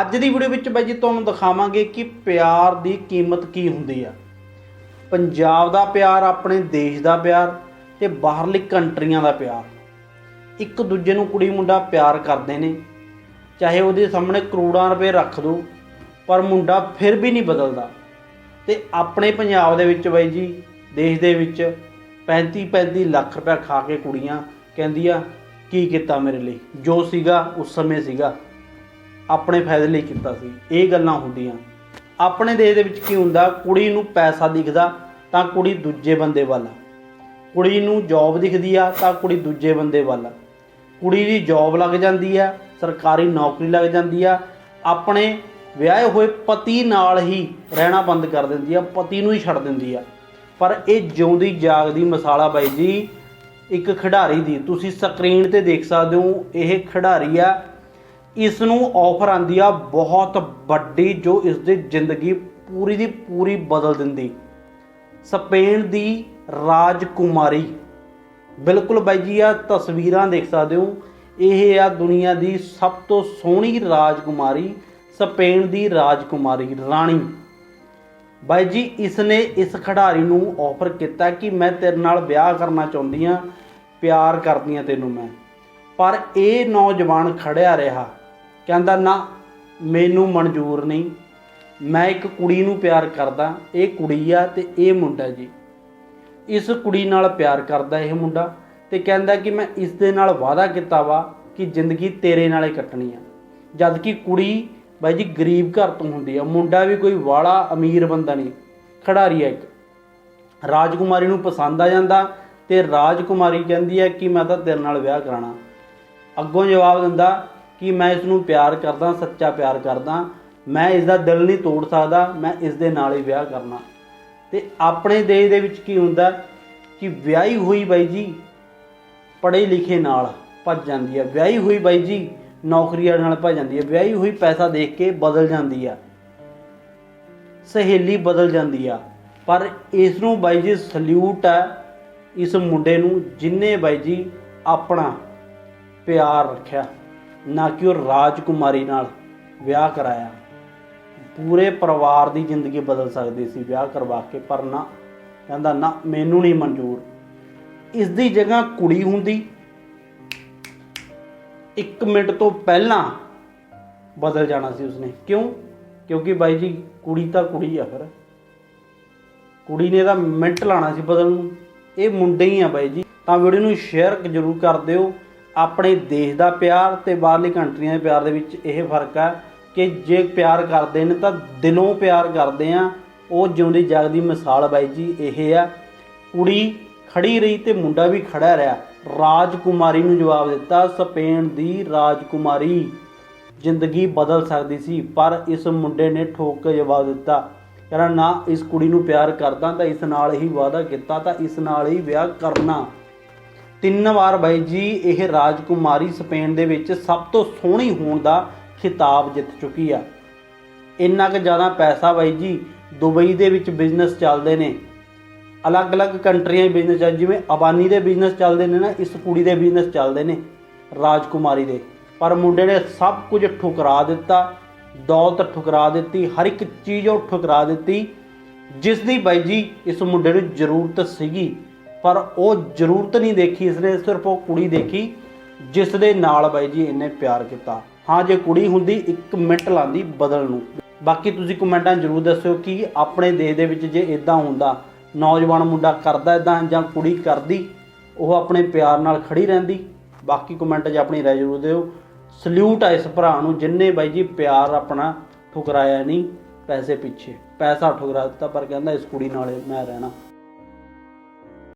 ਅੱਜ ਦੀ ਵੀਡੀਓ ਵਿੱਚ ਬਾਈ ਜੀ ਤੁਹਾਨੂੰ ਦਿਖਾਵਾਂਗੇ ਕਿ ਪਿਆਰ ਦੀ ਕੀਮਤ ਕੀ ਹੁੰਦੀ ਆ। ਪੰਜਾਬ ਦਾ ਪਿਆਰ, ਆਪਣੇ ਦੇਸ਼ ਦਾ ਪਿਆਰ ਤੇ ਬਾਹਰਲੀ ਕੰਟਰੀਆਂ ਦਾ ਪਿਆਰ। ਇੱਕ ਦੂਜੇ ਨੂੰ ਕੁੜੀ ਮੁੰਡਾ ਪਿਆਰ ਕਰਦੇ ਨੇ। ਚਾਹੇ ਉਹਦੇ ਸਾਹਮਣੇ ਕਰੋੜਾਂ ਰੁਪਏ ਰੱਖ ਦੋ, ਪਰ ਮੁੰਡਾ ਫਿਰ ਵੀ ਨਹੀਂ ਬਦਲਦਾ। ਤੇ ਆਪਣੇ ਪੰਜਾਬ ਦੇ ਵਿੱਚ ਬਾਈ ਜੀ, ਦੇਸ਼ ਦੇ ਵਿੱਚ 35 35 ਲੱਖ ਰੁਪਏ ਖਾ ਕੇ ਕੁੜੀਆਂ ਕਹਿੰਦੀਆਂ, ਕੀ ਕੀਤਾ ਮੇਰੇ ਲਈ? ਜੋ ਸੀਗਾ, ਉਸ ਸਮੇਂ ਸੀਗਾ। ਆਪਣੇ ਫਾਇਦੇ ਲਈ ਕੀਤਾ ਸੀ। ਇਹ ਗੱਲਾਂ ਹੁੰਦੀਆਂ। ਆਪਣੇ ਦੇਸ਼ ਦੇ ਵਿੱਚ ਕੀ ਹੁੰਦਾ, ਕੁੜੀ ਨੂੰ ਪੈਸਾ ਦਿਖਦਾ, ਤਾਂ ਕੁੜੀ ਦੂਜੇ ਬੰਦੇ ਵੱਲ। ਕੁੜੀ ਨੂੰ ਜੌਬ ਦਿਖਦੀ ਆ, ਤਾਂ ਕੁੜੀ ਦੂਜੇ ਬੰਦੇ ਵੱਲ। ਕੁੜੀ ਦੀ ਜੌਬ ਲੱਗ ਜਾਂਦੀ ਆ, ਸਰਕਾਰੀ ਨੌਕਰੀ ਲੱਗ ਜਾਂਦੀ ਆ। ਆਪਣੇ ਵਿਆਹੇ ਹੋਏ ਪਤੀ ਨਾਲ ਹੀ ਰਹਿਣਾ ਬੰਦ ਕਰ ਦਿੰਦੀ ਆ, ਪਤੀ ਨੂੰ ਹੀ ਛੱਡ ਦਿੰਦੀ ਆ। ਪਰ ਇਹ ਜਿਉਂਦੀ ਜਾਗਦੀ ਮਸਾਲਾ ਬਾਈ ਜੀ, ਇੱਕ ਖਿਡਾਰੀ ਦੀ। ਤੁਸੀਂ ਸਕਰੀਨ ਤੇ ਦੇਖ ਸਕਦੇ ਹੋ, ਇਹ ਖਿਡਾਰੀ ਆ ਇਸ ਨੂੰ ਆਫਰ ਆਂਦੀ ਆ ਬਹੁਤ ਵੱਡੀ ਜੋ ਇਸ ਦੀ ਜ਼ਿੰਦਗੀ ਪੂਰੀ ਦੀ ਪੂਰੀ ਬਦਲ ਦਿੰਦੀ। ਸਪੇਨ ਦੀ ਰਾਜਕੁਮਾਰੀ। ਬਿਲਕੁਲ ਬਾਈ ਜੀ ਆ ਤਸਵੀਰਾਂ ਦੇਖ ਸਕਦੇ ਹੋ। ਇਹ ਆ ਦੁਨੀਆ ਦੀ ਸਭ ਤੋਂ ਸੋਹਣੀ ਰਾਜਕੁਮਾਰੀ, ਸਪੇਨ ਦੀ ਰਾਜਕੁਮਾਰੀ, ਰਾਣੀ। ਬਾਈ ਜੀ ਇਸ ਨੇ ਇਸ ਖਿਡਾਰੀ ਨੂੰ ਆਫਰ ਕੀਤਾ ਕਿ ਮੈਂ ਤੇਰੇ ਨਾਲ ਵਿਆਹ ਕਰਨਾ ਚਾਹੁੰਦੀ ਆ, ਪਿਆਰ ਕਰਦੀ ਆ ਤੈਨੂੰ ਮੈਂ। ਪਰ ਇਹ ਨੌਜਵਾਨ ਖੜਿਆ ਰਿਹਾ। ਕਹਿੰਦਾ, ਨਾ, ਮੈਨੂੰ ਮਨਜ਼ੂਰ ਨਹੀਂ। ਮੈਂ ਇੱਕ ਕੁੜੀ ਨੂੰ ਪਿਆਰ ਕਰਦਾ, ਇਹ ਕੁੜੀ ਆ ਤੇ ਇਹ ਮੁੰਡਾ ਜੀ। ਇਸ ਕੁੜੀ ਨਾਲ ਪਿਆਰ ਕਰਦਾ ਇਹ ਮੁੰਡਾ ਤੇ ਕਹਿੰਦਾ ਕਿ ਮੈਂ ਇਸ ਦੇ ਨਾਲ ਵਾਅਦਾ ਕੀਤਾ ਵਾ ਕਿ ਜ਼ਿੰਦਗੀ ਤੇਰੇ ਨਾਲ ਕੱਟਣੀ ਆ। ਜਦ ਕਿ ਕੁੜੀ ਬਾਈ ਜੀ ਗਰੀਬ ਘਰ ਤੋਂ ਹੁੰਦੀ ਆ, ਮੁੰਡਾ ਵੀ ਕੋਈ ਵਾਲਾ ਅਮੀਰ ਬੰਦਾ ਨਹੀਂ, ਖਿਡਾਰੀ ਆ ਇੱਕ। ਰਾਜਕੁਮਾਰੀ ਨੂੰ ਪਸੰਦ ਆ ਜਾਂਦਾ ਤੇ ਰਾਜਕੁਮਾਰੀ ਕਹਿੰਦੀ ਹੈ ਕਿ ਮੈਂ ਤਾਂ ਤੇਰੇ ਨਾਲ ਵਿਆਹ ਕਰਾਣਾ ਅੱਗੋਂ ਜਵਾਬ ਦਿੰਦਾ ਕਿ ਮੈਂ ਇਸ ਨੂੰ ਪਿਆਰ ਕਰਦਾ, ਸੱਚਾ ਪਿਆਰ ਕਰਦਾ, ਮੈਂ ਇਸ ਦਾ ਦਿਲ ਨਹੀਂ ਤੋੜ ਸਕਦਾ, ਮੈਂ ਇਸ ਦੇ ਨਾਲ ਹੀ ਵਿਆਹ ਕਰਨਾ। ਤੇ ਆਪਣੇ ਦੇਸ਼ ਦੇ ਵਿੱਚ ਕੀ ਹੁੰਦਾ ਕਿ ਵਿਆਹੀ ਹੋਈ ਬਾਈ ਜੀ ਪੜ੍ਹੇ ਲਿਖੇ ਨਾਲ ਭੱਜ ਜਾਂਦੀ ਹੈ। ਵਿਆਹੀ ਹੋਈ ਬਾਈ ਜੀ ਨੌਕਰੀਆਂ ਨਾਲ ਭੱਜ ਜਾਂਦੀ ਹੈ। ਵਿਆਹੀ ਹੋਈ ਪੈਸਾ ਦੇਖ ਕੇ ਬਦਲ ਜਾਂਦੀ ਆ ਸਹੇਲੀ ਬਦਲ ਜਾਂਦੀ ਆ ਪਰ ਇਸ ਨੂੰ ਬਾਈ ਜੀ ਸਲੂਟ ਹੈ ਇਸ ਮੁੰਡੇ ਨੂੰ ਜਿੰਨੇ ਬਾਈ ਜੀ ਆਪਣਾ ਪਿਆਰ ਰੱਖਿਆ। ਨਾ ਕਿ ਉਹ ਰਾਜਕੁਮਾਰੀ ਨਾਲ ਵਿਆਹ ਕਰਾਇਆ। ਪੂਰੇ ਪਰਿਵਾਰ ਦੀ ਜ਼ਿੰਦਗੀ ਬਦਲ ਸਕਦੀ ਸੀ ਵਿਆਹ ਕਰਵਾ ਕੇ, ਪਰ ਨਾ, ਕਹਿੰਦਾ, ਨਾ, ਮੈਨੂੰ ਨਹੀਂ ਮਨਜ਼ੂਰ। ਇਸ ਦੀ ਜਗ੍ਹਾ ਕੁੜੀ ਹੁੰਦੀ। 1 ਮਿੰਟ ਤੋਂ ਪਹਿਲਾਂ ਬਦਲ ਜਾਣਾ ਸੀ ਉਸਨੇ। ਕਿਉਂ? ਕਿਉਂਕਿ ਬਾਈ ਜੀ, ਕੁੜੀ ਤਾਂ ਕੁੜੀ ਆ ਫਿਰ। ਕੁੜੀ ਨੇ ਤਾਂ ਮਿੰਟ ਲਾਣਾ ਸੀ ਬਦਲਣ ਨੂੰ। ਇਹ ਮੁੰਡੇ ਹੀ ਆ ਬਾਈ ਜੀ। ਤਾਂ ਵੀਡੀਓ ਨੂੰ ਸ਼ੇਅਰ ਜ਼ਰੂਰ ਕਰ ਦਿਓ। ਆਪਣੇ ਦੇਸ਼ ਦਾ ਪਿਆਰ ਤੇ ਬਾਹਰਲੀ ਕੰਟਰੀਆਂ ਦੇ ਪਿਆਰ ਦੇ ਵਿੱਚ ਇਹ ਫ਼ਰਕ ਆ ਕਿ ਜੇ ਪਿਆਰ ਕਰਦੇ ਨੇ ਤਾਂ ਦਿਲੋਂ ਪਿਆਰ ਕਰਦੇ ਆ। ਉਹ ਜਿਉਂਦੀ ਜਾਗਦੀ ਮਿਸਾਲ ਬਾਈ ਜੀ, ਇਹ ਆ। ਕੁੜੀ ਖੜੀ ਰਹੀ ਤੇ ਮੁੰਡਾ ਵੀ ਖੜਾ ਰਿਹਾ। ਰਾਜਕੁਮਾਰੀ ਨੂੰ ਜਵਾਬ ਦਿੱਤਾ, ਸਪੇਨ ਦੀ ਰਾਜਕੁਮਾਰੀ। ਜ਼ਿੰਦਗੀ ਬਦਲ ਸਕਦੀ ਸੀ, ਪਰ ਇਸ ਮੁੰਡੇ ਨੇ ਠੋਕ ਕੇ ਜਵਾਬ ਦਿੱਤਾ। ਕਹਿੰਦਾ, ਨਾ, ਇਸ ਕੁੜੀ ਨੂੰ ਪਿਆਰ ਕਰਦਾ ਤਾਂ ਇਸ ਨਾਲ ਹੀ ਵਾਅਦਾ ਕੀਤਾ, ਤਾਂ ਇਸ ਨਾਲ ਹੀ ਵਿਆਹ ਕਰਨਾ। ਤਿੰਨ ਵਾਰ ਬਾਈ ਜੀ, ਇਹ ਰਾਜਕੁਮਾਰੀ ਸਪੇਨ ਦੇ ਵਿੱਚ ਸਭ ਤੋਂ ਸੋਹਣੀ ਹੋਣ ਦਾ ਖਿਤਾਬ ਜਿੱਤ ਚੁੱਕੀ ਆ। ਇੰਨਾ ਕੁ ਜ਼ਿਆਦਾ ਪੈਸਾ ਬਾਈ ਜੀ, ਦੁਬਈ ਦੇ ਵਿੱਚ ਬਿਜ਼ਨਸ ਚੱਲਦੇ ਨੇ। ਅਲੱਗ-ਅਲੱਗ ਕੰਟਰੀਆਂ ਦੇ ਬਿਜ਼ਨਸ ਚੱਲ, ਜਿਵੇਂ ਅਬਾਨੀ ਦੇ ਬਿਜ਼ਨਸ ਚੱਲਦੇ ਨੇ ਨਾ, ਇਸ ਕੁੜੀ ਦੇ ਬਿਜ਼ਨਸ ਚੱਲਦੇ ਨੇ, ਰਾਜਕੁਮਾਰੀ ਦੇ। ਪਰ ਮੁੰਡੇ ਨੇ ਸਭ ਕੁਝ ਠੁਕਰਾ ਦਿੱਤਾ, ਦੌਲਤ ਠੁਕਰਾ ਦਿੱਤੀ, ਹਰ ਇੱਕ ਚੀਜ਼ ਉਹ ਠੁਕਰਾ ਦਿੱਤੀ, ਜਿਸ ਦੀ ਬਾਈ ਜੀ, ਇਸ ਮੁੰਡੇ ਨੂੰ ਜ਼ਰੂਰਤ ਸੀਗੀ। ਪਰ ਉਹ ਜ਼ਰੂਰਤ ਨਹੀਂ ਦੇਖੀ, ਇਸਨੇ ਸਿਰਫ ਉਹ ਕੁੜੀ ਦੇਖੀ, ਜਿਸ ਦੇ ਨਾਲ ਬਾਈ ਜੀ ਇਹਨੇ ਪਿਆਰ ਕੀਤਾ। ਹਾਂ, ਜੇ ਕੁੜੀ ਹੁੰਦੀ 1 ਮਿੰਟ ਲਾਂਦੀ ਬਦਲ ਨੂੰ। ਬਾਕੀ ਤੁਸੀਂ ਕਮੈਂਟਾਂ ਜ਼ਰੂਰ ਦੱਸਿਓ ਕਿ ਆਪਣੇ ਦੇਸ਼ ਦੇ ਵਿੱਚ ਜੇ ਇਦਾਂ ਹੁੰਦਾ, ਨੌਜਵਾਨ ਮੁੰਡਾ ਕਰਦਾ ਇਦਾਂ ਜਾਂ ਕੁੜੀ ਕਰਦੀ, ਉਹ ਆਪਣੇ ਪਿਆਰ ਨਾਲ ਖੜੀ ਰਹਿੰਦੀ। ਬਾਕੀ ਕਮੈਂਟ 'ਚ ਆਪਣੀ ਰਾਏ ਜ਼ਰੂਰ ਦਿਓ। ਸਲੂਟ ਆ ਇਸ ਭਰਾ ਨੂੰ, ਜਿੰਨੇ ਬਾਈ ਜੀ ਪਿਆਰ ਆਪਣਾ ਠੁਕਰਾਇਆ ਨਹੀਂ, ਪੈਸੇ ਪਿੱਛੇ। ਪੈਸਾ ਠੁਕਰਾ ਦਿੱਤਾ, ਪਰ ਕਹਿੰਦਾ ਇਸ ਕੁੜੀ ਨਾਲ ਮੈਂ ਰਹਿਣਾ।